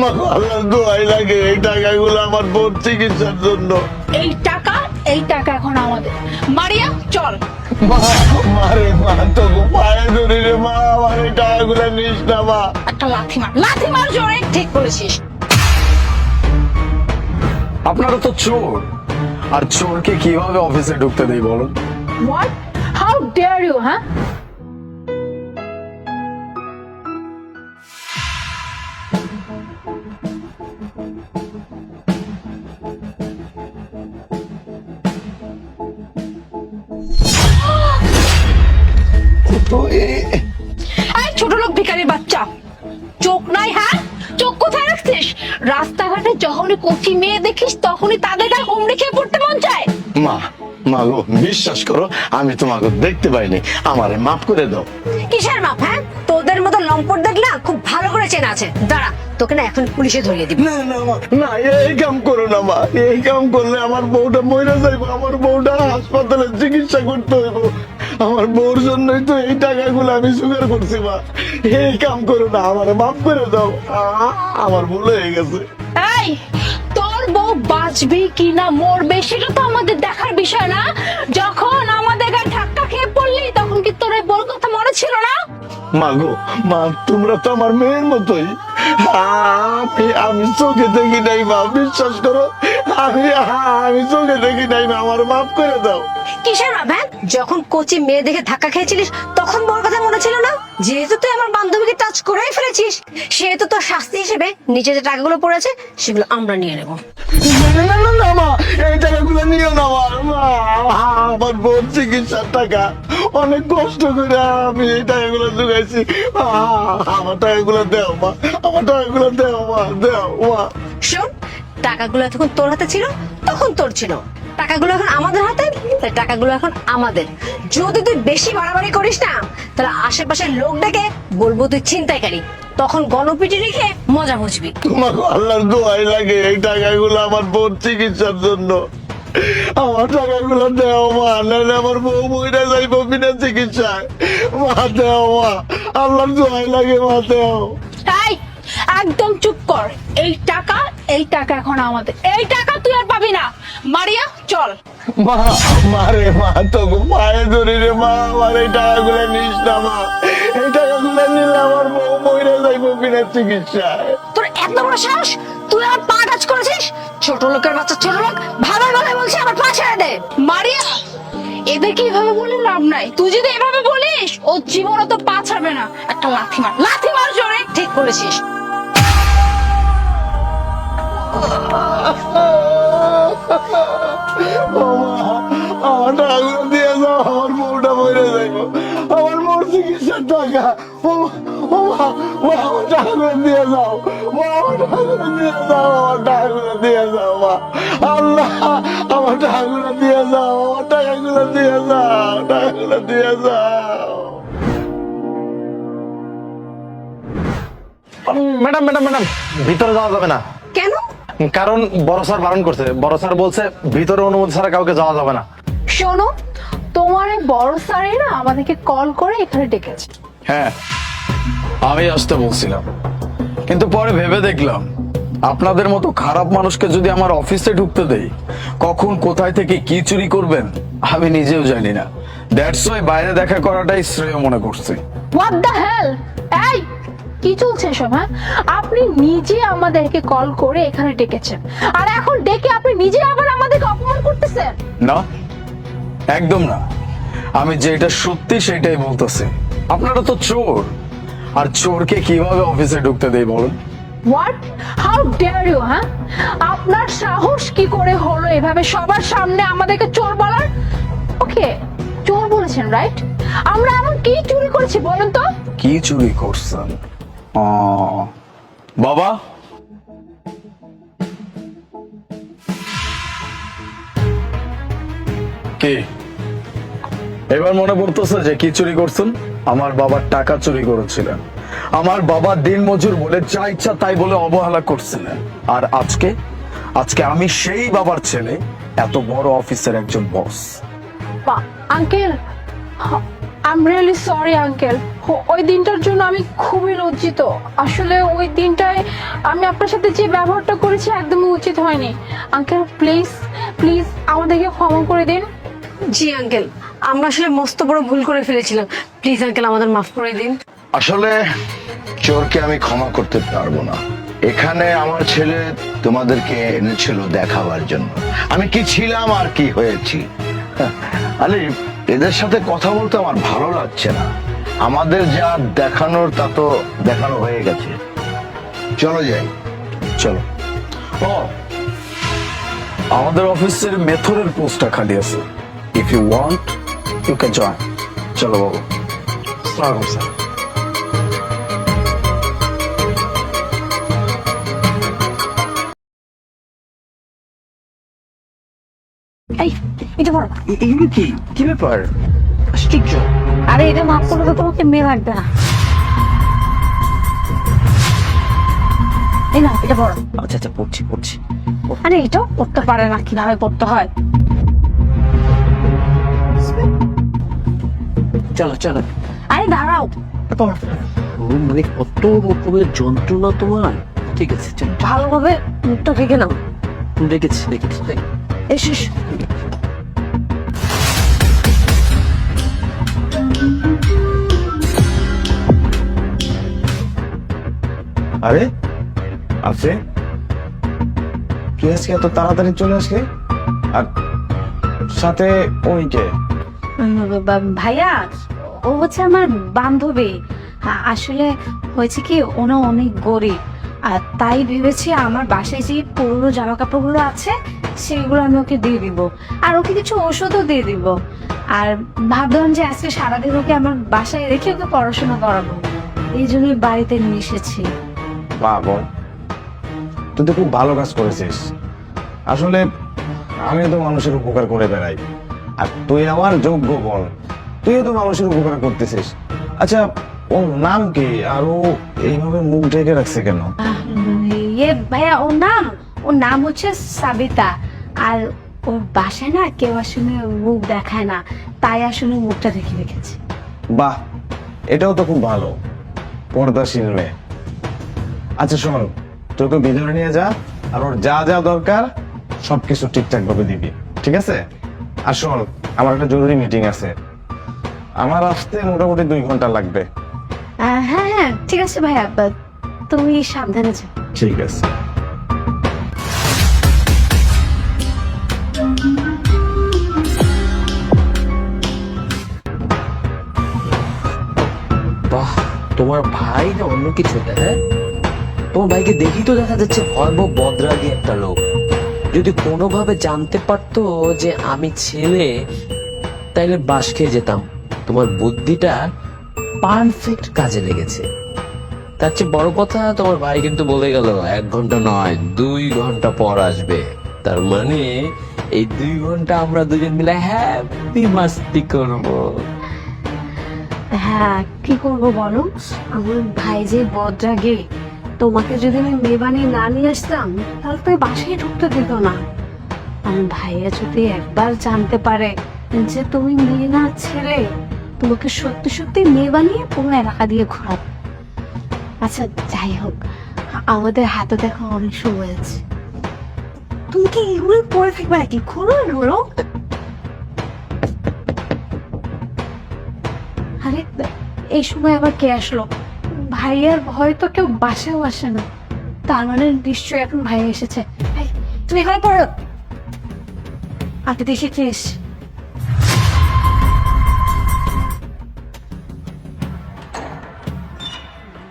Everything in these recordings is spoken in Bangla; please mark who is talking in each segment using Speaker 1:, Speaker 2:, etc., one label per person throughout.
Speaker 1: তোমাকে আল্লাহ দোয়াই লাগে এই টাকাগুলো আমার বোন চিকিৎসার জন্য।
Speaker 2: এই টাকা এই টাকা এখন আমাদের। মারিয়া চল।
Speaker 1: মা মারে মা তো পায়ে ধরি রে মা আমার এই টাকাগুলো নিস না মা।
Speaker 2: একটা লাথি মার লাথি মার জোরে ঠিক করেছিস
Speaker 3: আপনারা তো চোর। আর চোরকে কীভাবে অফিসে ঢুকতে দেই বলুন?
Speaker 2: হোয়াট হাউ ডেয়ার ইউ হ্যাঁ রাস্তাঘাটে যখনই কচি মেয়ে দেখিস তখনই তাদের গায়ে হুমড়ি খেয়ে পড়তে মন চায়।
Speaker 1: মা মা গো বিশ্বাস করো আমি তোমাকে দেখতে পাইনি। আমারে মাফ করে দাও।
Speaker 4: কিসের মাপ হ্যাঁ? তোদের মতো লম্পট দেখলা খুব ভালো করে চেনা আছে। দাঁড়া তোকে না এখন পুলিশে ধরিয়ে দিব।
Speaker 1: না না মা না এই কাম করো না মা। এই কাম করলে আমার বউটা মরে যাইবো আমার বউটা হাসপাতালে চিকিৎসা করতে হইব। আমার বউর জন্যই তো এই টাকাগুলো আমি জোগাড় করছি মা। এই কাম করো না আমার মাফ করে দাও। আমার ভুল হয়ে গেছে।
Speaker 2: এই তোর বউ বাঁচবে কি না মরবে সেটা তো আমাদের দেখার বিষয় না। যখন আমাদের গায়ে ধাক্কা খেয়ে পড়লি তখন কি তোর বউর কথা মনে ছিল না?
Speaker 1: মা গো মা তোমরা তো আমার মেয়ের মতোই। আমি আমি চোখে দেখি নাই মা। বিশ্বাস করো আমি আমি চোখে দেখি নাই আমার মাফ করে দাও।
Speaker 4: কিসের মাপ যখন কোচি মেয়ে দেখে ধাক্কা খেয়েছিলিস তখন বড় কথা মনে ছিল না? যেহেতু তুই আমার বান্ধবীকে টাচ করেই ফেলেছিস সেহেতু তোর শাস্তি হিসেবে নিচে যে টাকাগুলো পড়েছে সেগুলো আমরা নিয়ে নেব।
Speaker 1: না না না না মা এই টাকাগুলো নিও না মা মা, আমার বোন চিকিৎসার টাকা। অনেক কষ্ট করে আমি এই টাকাগুলো জোগাইছি। আমার টাকাগুলো দেও মা আমার টাকাগুলো দেও মা দেও মা।
Speaker 4: শোন টাকাগুলো যখন তোর হাতে ছিল তখন তোর ছিল। টাকাগুলো এখন আমাদের হাতে তাই টাকাগুলো এখন আমাদের। যদি তুই বেশি বাড়াবাড়ি করিস না তাহলে আশেপাশের লোক ডেকে বলব তুই ছিনতাইকারী। তখন গণপিটি রেখে মজা বুঝবি।
Speaker 1: তোমাকে আল্লাহর দোয়াই লাগে এই টাকাগুলো আমার বোন চিকিৎসার জন্য। আমার টাকাগুলো দেও মা নাহলে আমার বউ মহিলা যাইব বিনা চিকিৎসায়। মা দেও মা আল্লাহর দোয়াই লাগে মা দেও।
Speaker 2: তাই একদম চুপ কর। এই টাকা এই টাকা এখন আমাদের। এই টাকা তুই আর পাবি না। মারিয়া চল।
Speaker 1: মা মারে মা তো পায়ে ধরি রে মা আমার এই টাকাগুলো নিস না মা। এই টাকাগুলো নিলে আমার বউ মহিলা যাইব বিনা চিকিৎসায়।
Speaker 4: তোর এত বড় সাহস? তুই আমার পা টাচ করেছিস? ছোট লোকের বাচ্চা ছোট লোক ভালো ভালো বলছে আমার পা ছেড়ে দে।
Speaker 2: মারিয়া এদেরকে এভাবে বলে লাভ নাই? তুই যদি এভাবে বলিস ও জীবনে তো পা ছাড়বে না। একটা লাথি মার। লাথি মার জোরে
Speaker 4: ঠিক করেছিস
Speaker 1: আমার টাকাগুলো দিয়ে যাও আমার মা আল্লাহ আমার টাকাগুলো দিয়ে যাও আমার টাকাগুলো দিয়ে যাও টাকাগুলো দিয়ে যাও
Speaker 3: ম্যাডাম ম্যাডাম ম্যাডাম, ভিতরে যাওয়া যাবে না। কারণ বড় স্যার বারণ করছে। বড় স্যার বলছে ভিতরে অনুমতি ছাড়া কাউকে যাওয়া যাবে না।
Speaker 2: শোনো তোমার এই বড় স্যারে না আমাদেরকে কল করে এখানে ডেকেছে।
Speaker 3: হ্যাঁ আমি আসতে বলছিলাম। কিন্তু পরে ভেবে দেখলাম আপনাদের মতো খারাপ মানুষকে যদি আমার অফিসে ঢুকতে দেই কখন কোথায় থেকে কি চুরি করবেন আমি নিজেও জানি না। দ্যাটস ওয়াই বাইরে দেখা করাটাই শ্রেয় মনে করছি।
Speaker 2: হোয়াট দ্য হেল এই কি চলছে এসব হ্যাঁ? আপনি নিজে আমাদেরকে কল করে এখানে ডেকেছেন। আর এখন ডেকে আপনি নিজে আবার আমাদেরকে অপমান করতেছেন?
Speaker 3: না একদম না। আমি যেটা সত্যি সেটাই বলতেছি। আপনারা তো চোর। আর চোরকে কীভাবে অফিসে ঢুকতে দেই বলুন?
Speaker 2: হোয়াট হাউ ডেয়ার ইউ হ্যাঁ? আপনার সাহস কি করে হলো এভাবে সবার সামনে আমাদেরকে চোর বলার? ওকে চোর বলেছেন রাইট আমরা এমন কি চুরি করেছি বলুন তো?
Speaker 3: কি চুরি করছেন? বাবা কি? এবার মনে পড়তেছে যে কি চুরি করছেন? আমার বাবার টাকা চুরি করেছিলেন। আমার বাবা দিন মজুর বলে যা ইচ্ছা তাই বলে অবহেলা করছিলেন। আর আজকে? আজকে আমি সেই বাবার ছেলে এত বড় অফিসের একজন boss.
Speaker 2: Uncle I am really sorry uncle ওই দিনটার জন্য আমি খুবই লজ্জিত। আসলে ওই দিনটায় আমি আপনার সাথে যে ব্যবহারটা করেছি একদমই উচিত হয়নি। আঙ্কেল প্লিজ প্লিজ আমাদেরকে ক্ষমা করে দিন।
Speaker 4: জি আঙ্কেল আমরা আসলে মস্ত বড় ভুল করে ফেলেছিলাম। প্লিজ আঙ্কেল আমাদের মাফ করে দিন।
Speaker 1: আসলে চোরকে আমি ক্ষমা করতে পারব না। এখানে আমার ছেলে তোমাদেরকে এনেছিল দেখাবার জন্য। আমি কি ছিলাম আর কি হয়েছি? হ্যাঁ, আরে এদের সাথে কথা বলতে আমার ভালো লাগছে না। আমাদের যা দেখানোর তা তো দেখানো হয়ে গেছে। চলো যাই।
Speaker 3: চলো। ও আমাদের অফিসের মেথরের পোস্টটা খালি আছে। If you want you can join চলো বাবু। স্বাগত স্যার।
Speaker 4: এটা বড়
Speaker 3: এগুলো কি? কি ব্যাপার? আশ্চর্য।
Speaker 4: আরে এটা মাফ করলে তো তোমাকে মেয়ে লাগবে না। এই না এটা বড়
Speaker 3: আচ্ছা আচ্ছা পড়ছি পড়ছি।
Speaker 4: আরে এটাও পড়তে পারে না কীভাবে পড়তে হয়?
Speaker 5: চলো চলো।
Speaker 4: আরে দাঁড়াও।
Speaker 5: মানে কত রকমের যন্ত্রণা তোমার? ঠিক আছে
Speaker 4: ভালোভাবে মুখটা ঢেকে নাও।
Speaker 5: দেখেছি দেখেছি
Speaker 4: এসো
Speaker 1: আরে, আছে। আজকে এত তাড়াতাড়ি চলে আসলি? আর সাথে ওই কে
Speaker 6: ভাইয়া, ও হচ্ছে আমার বান্ধবী। আসলে হয়েছে কি, ওনা অনেক গরিব। আর তাই ভেবেছি আমার বাসায় যে পুরনো জামা কাপড়গুলো আছে, সেগুলো আমি ওকে দিয়ে দিব। আর ওকে কিছু ওষুধও দিয়ে দিব। আর ভাবলাম যে আজকে সারাদিন ওকে আমার বাসায় রেখে ওকে পড়াশোনা করাবো। এই জন্যই বাড়িতে নিয়ে এসেছি।
Speaker 7: বোন তুই তো খুব ভালো কাজ করেছিস। আসলে আমি তো মানুষের উপকার করে বেড়াই। আর তুই আমার যোগ্য বোন তুইও তো মানুষের উপকার করতেছিস। আচ্ছা ওর নাম কি? আর ও এইভাবে মুখ ঢেকে রাখছে কেন?
Speaker 6: ইয়ে ভাইয়া ওর নাম? ওর নাম হচ্ছে সাবিতা। আর ওর বাসায় না কেউ আসলে মুখ দেখায় না। তাই আসলে মুখটা দেখে রেখেছে।
Speaker 7: বাহ এটাও তো খুব ভালো। পর্দাশীল মেয়ে। আচ্ছা শোন তোকে ভিতরে নিয়ে যা আর ওর যা যা দরকার সবকিছু ঠিকঠাক ভাবে দিবি ঠিক আছে? আর শোন আমার একটা জরুরি মিটিং আছে। আমার আসতে মোটামুটি দুই ঘণ্টা লাগবে।
Speaker 6: হ্যাঁ হ্যাঁ ঠিক আছে ভাইয়া বা- তুমি সাবধানে যাও।
Speaker 7: ঠিক আছে।
Speaker 5: বাহ তোমার ভাই না অন্য কিছু হ্যাঁ? তোমার ভাইকে দেখি তো দেখা যাচ্ছে ভয়াবহ বদরাগী একটা লোক। যদি কোনোভাবে জানতে পারতো যে আমি ছেলে, তাইলে বাস খেয়ে যেতাম। তোমার বুদ্ধিটা পারফেক্ট কাজে লেগেছে। তার চেয়ে বড় কথা, তোমার ভাই কিন্তু বলে গেল, এক ঘণ্টা নয়, দুই ঘণ্টা পর আসবে। তার মানে এই দুই ঘণ্টা আমরা দুজন মিলে হ্যাপি মাস্তি করব।
Speaker 6: হ্যাঁ কি করব বলো? আমার ভাই যে বদরাগে তোমাকে যদি আমি মেয়ে বানিয়ে না নিয়ে আসতাম, তাহলে তো বাসায় ঢুকতে দিত না। আমার ভাইয়া যদি একবার জানতে পারে যে তুমি মেয়ে না ছেলে তোমাকে সত্যি সত্যি মেয়ে বানিয়ে পুরো এলাকা দিয়ে ঘোরাব আচ্ছা যাই হোক, আমাদের হাতে দেখা অনেক সময় আছে। তুমি কি এগুলো পরে থাকবে নাকি? খোলো এগুলো আরে, এই সময় আবার কে আসলো? ভাইয়ার ভয় তো কেউ বাসাও আসে না। তার মানে নিশ্চয়ই এখন ভাই এসেছে। তুমি এখানে পড়ো। আগে দেখি কে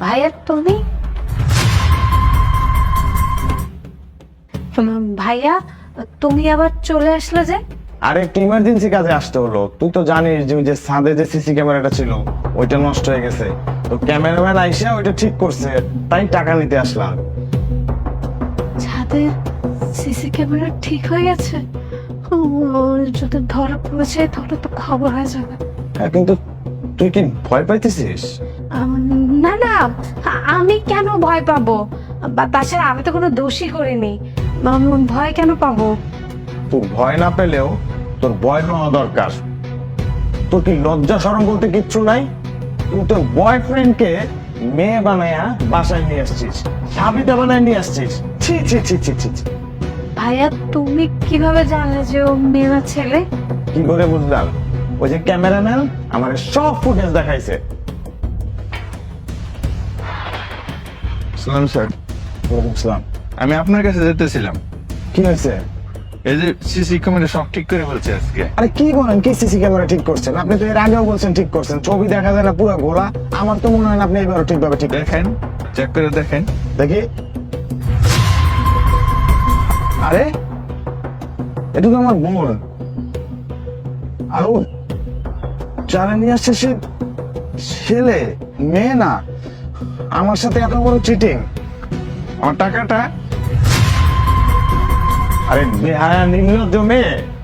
Speaker 6: ভাইয়া, তুমি? ভাইয়া, তুমি আবার চলে আসলে যে?
Speaker 7: আর, একটু ইমার্জেন্সি কাজে আসতে হলো। তুই তো জানিস যে ওই যে ছাদে যে সিসি ক্যামেরাটা ছিল, ওইটা নষ্ট হয়ে গেছে। তো ক্যামেরাম্যান আইসা ওইটা ঠিক করছে তাই টাকা নিতে আসলাম।
Speaker 6: ছাদের সিসি ক্যামেরা ঠিক হয়ে গেছে? যদি ধরা পড়েছে তাহলে তো খবর হয়ে যাবে।
Speaker 7: হ্যাঁ কিন্তু তুই কি ভয় পাইতেছিস?
Speaker 6: না না আমি কেন ভয় পাবো? বা তাছাড়া আমি তো কোনো দোষই করিনি। ভয় কেন পাবো?
Speaker 7: তুই ভয় না পেলেও তোর ভয় পাওয়া দরকার। তোর কি লজ্জা সরম বলতে কিচ্ছু নাই? তুই তোর বয়ফ্রেন্ডকে মেয়ে বানায়া বাসায় নিয়ে আসছিস সাবিতা বানায় নিয়ে আসছিস। ছি ছি ছি ছি ছি ছি।
Speaker 6: ভাইয়া তুমি কীভাবে জানলে যে ও মেয়েরা ছেলে?
Speaker 7: কি করে বুঝলাম? ওই যে ক্যামেরাম্যান আমার সব ফুটেজ দেখাইছে।
Speaker 1: সালাম স্যার।
Speaker 7: ওয়ালাইকুম আসসালাম।
Speaker 1: আমি আপনার কাছে যেতেছিলাম।
Speaker 7: কি হয়েছে?
Speaker 1: এই যে সিসি ক্যামেরা সব ঠিক করে বলছে আজকে।
Speaker 7: আরে কি বলেন কি সিসি ক্যামেরা ঠিক করছেন? আপনি তো এর আগেও বলছেন ঠিক করছেন। ছবি দেখা যায় না পুরো ঘোলা। আমার তো মনে হয় না আপনি এবারও ঠিকভাবে ঠিক
Speaker 1: দেখেন চেক করে দেখেন।
Speaker 7: দেখি। আরে এটা তো আমার বোন। আর ও যারা নিয়ে আসছে সে ছেলে মেয়ে না। আমার সাথে এত বড় চিটিং
Speaker 1: আমার টাকাটা
Speaker 7: আরে বেহায়া নির্লজ্জ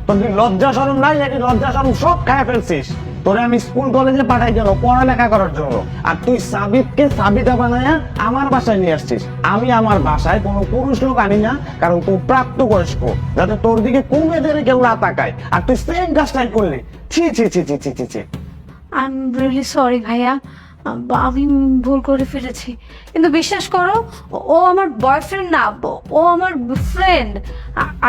Speaker 7: তোর লজ্জা শরম নাই নাকি? লজ্জা শরম সব খায় ফেলছিস। তোরে আমি স্কুল কলেজে পাঠাই গেল পড়ালেখা করার জন্য। আর তুই সাবিতকে সাবিতা বানায়া আমার বাসায় নিয়ে আসছিস। আমি আমার বাসায় কোনো পুরুষ লোক আনি না, কারণ তুই প্রাপ্ত বয়স্ক যাতে তোর দিকে কমে ধরে কেউ না তাকায়। আর তুই সেম কাজটাই করলি। ছি ছি ছি ছি ছি ছি ছি।
Speaker 6: আই এম রিয়েলি সরি ভাইয়া। আমি ভুল করে ফেলেছি। কিন্তু বিশ্বাস করো, ও আমার বয়ফ্রেন্ড না, ও আমার ফ্রেন্ড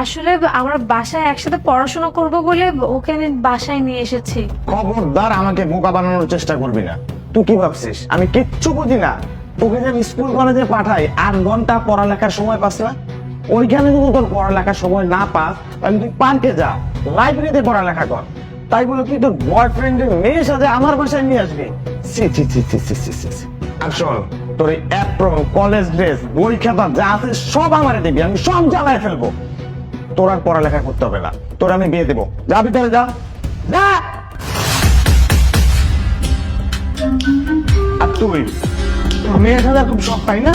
Speaker 6: আসলে আমরা বাসায় একসাথে পড়াশোনা করব বলে আমি বাসায় নিয়ে এসেছি।
Speaker 7: খবরদার আমাকে বোকা বানানোর চেষ্টা করবি না। তুই কি ভাবছিস? আমি কিচ্ছু বুঝি না। তোকে যে আমি স্কুল কলেজে পাঠাই, আট ঘণ্টা পড়ালেখার সময় পাস না? ওইখানে যদি তোর পড়ালেখার সময় না পাস, তাহলে তুই পার্কে যা। লাইব্রেরিতে পড়ালেখা কর। তাই বলে তুই তোর বয়ফ্রেন্ডের মেয়ের সাথে আমার বাসায় নিয়ে আসবে। আর শোন। তোর অ্যাপ্রন কলেজ ড্রেস বই খাতা যা আছে সব দিবি আমি সব জ্বালায় ফেলব। তোর আর পড়ালেখা করতে হবে না। তোর আমি বিয়ে দেবো। যাবি তাহলে যা। আর তুই? মেয়ের সাথে খুব শখ না?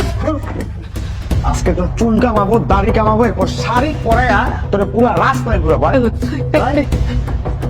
Speaker 7: আজকে তোর চুল কামাবো দাড়ি কামাবো এরপর শাড়ি পরে তোর পুরো রাস্তায় ঘুরে